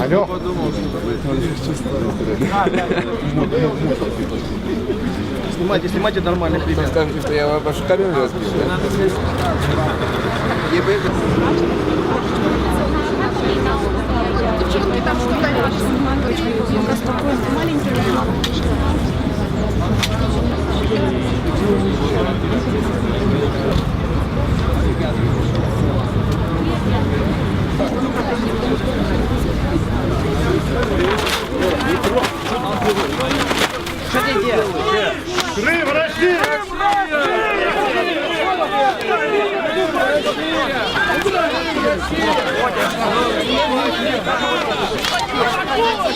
Алло. Снимайте, снимайте нормальных ребят. Скажете, что я вашу камеру разбил, да? Девчонки там что-то маленькие.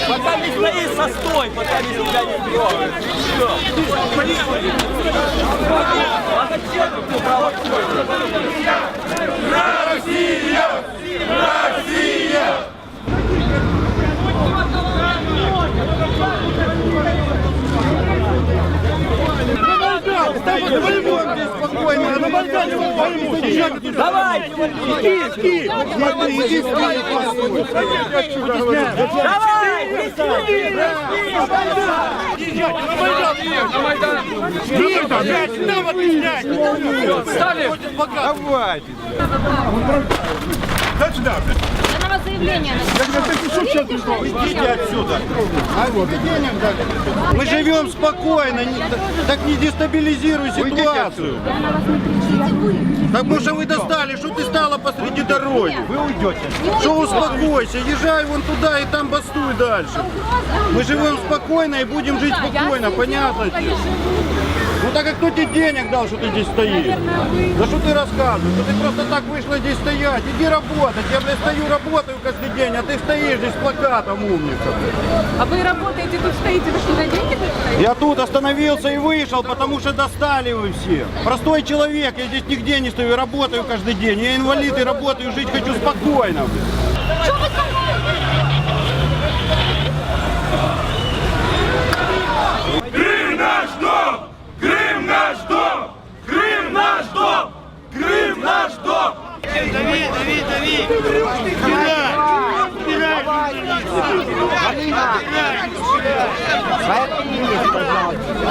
Пока не стоит, состой, пока не тебя не трогают. Все. А зачем ты провокуешь? Давай, иди, иди. Давай, Я на вас заявление Мы живем спокойно, так не дестабилизируй ситуацию. Так что вы достали, что ты стала посреди дороги? Вы уйдете. Что успокойся, езжай вон туда и там бастуй дальше. Мы живем спокойно и будем жить спокойно, понятно тебе? Ну так а кто тебе денег дал, что ты здесь стоишь? Да что ты рассказываешь? Что ты просто так вышла здесь стоять? Иди работать. Я, блядь, стою, работаю каждый день, а ты стоишь здесь с плакатом, умница. А вы работаете тут стоите, вы что, на деньги тут? Я тут остановился и вышел, потому что достали вы все. Простой человек, я здесь нигде не стою, работаю каждый день. Я инвалид и работаю, жить хочу спокойно. блин. Поэтому, пожалуйста,